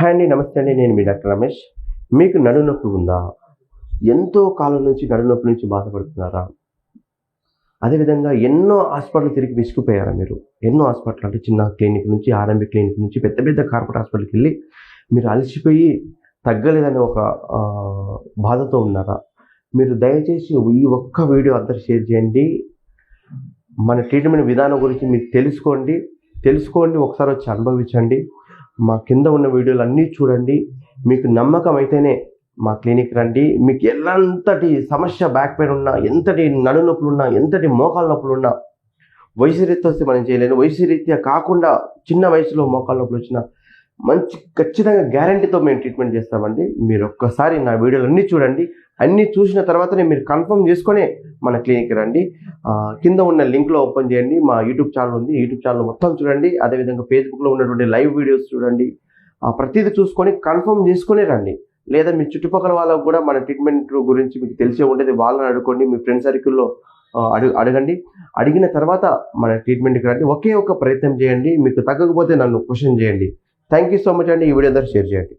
Hi అండి నమస్తే అండి నేను మీ డాక్టర్ రమేష్. మీకు నడునొప్పి ఉందా? ఎంతో కాలం నుంచి నడునొప్పి నుంచి బాధపడుతున్నారా? అదేవిధంగా ఎన్నో హాస్పిటల్ తిరిగి విసుకుపోయారా మీరు? ఎన్నో హాస్పిటల్ అంటే చిన్న క్లినిక్ నుంచి ఆర్ఎంబి క్లినిక్ నుంచి పెద్ద పెద్ద కార్పొరేట్ హాస్పిటల్కి వెళ్ళి మీరు అలసిపోయి తగ్గలేదనే ఒక బాధతో ఉన్నారా? మీరు దయచేసి ఈ ఒక్క వీడియో అందరు షేర్ చేయండి. మన ట్రీట్మెంట్ విధానం గురించి మీరు తెలుసుకోండి. తెలుసుకోండి ఒకసారి వచ్చి అనుభవించండి. మా కింద ఉన్న వీడియోలు అన్నీ చూడండి. మీకు నమ్మకం అయితేనే మా క్లినిక్ రండి. మీకు ఎలాంతటి సమస్య బ్యాక్ పెయిన్ ఉన్నా ఎంతటి నడు నొప్పులు ఉన్నా ఎంతటి మోకాల నొప్పులు ఉన్నా వయసు రీత్యా వస్తే మనం చేయలేను వయసు రీత్యా కాకుండా చిన్న వయసులో మోకాల నొప్పులు వచ్చినా మంచి ఖచ్చితంగా గ్యారంటీతో మేము ట్రీట్మెంట్ చేస్తామండి. మీరు ఒక్కసారి నా వీడియోలు అన్నీ చూడండి. అన్నీ చూసిన తర్వాతనే మీరు కన్ఫర్మ్ చేసుకొని మన క్లినిక్కి రండి. కింద ఉన్న లింక్లో ఓపెన్ చేయండి. మా యూట్యూబ్ ఛానల్ ఉంది. యూట్యూబ్ ఛానల్ మొత్తం చూడండి. అదేవిధంగా ఫేస్బుక్లో ఉన్నటువంటి లైవ్ వీడియోస్ చూడండి. ప్రతిదీ చూసుకొని కన్ఫర్మ్ చేసుకునే రండి. లేదా మీ చుట్టుపక్కల వాళ్ళకు కూడా మన ట్రీట్మెంట్ గురించి మీకు తెలిసే ఉండేది వాళ్ళని అడుకోండి మీ ఫ్రెండ్ సర్కిల్లో అడుగు అడగండి. అడిగిన తర్వాత మన ట్రీట్మెంట్కి రండి. ఒకే ఒక ప్రయత్నం చేయండి. మీకు తగ్గకపోతే నన్ను క్వశ్చన్ చేయండి. థ్యాంక్ యూ సో మచ్ అండి. ఈ వీడియో అందరూ షేర్ చేయండి.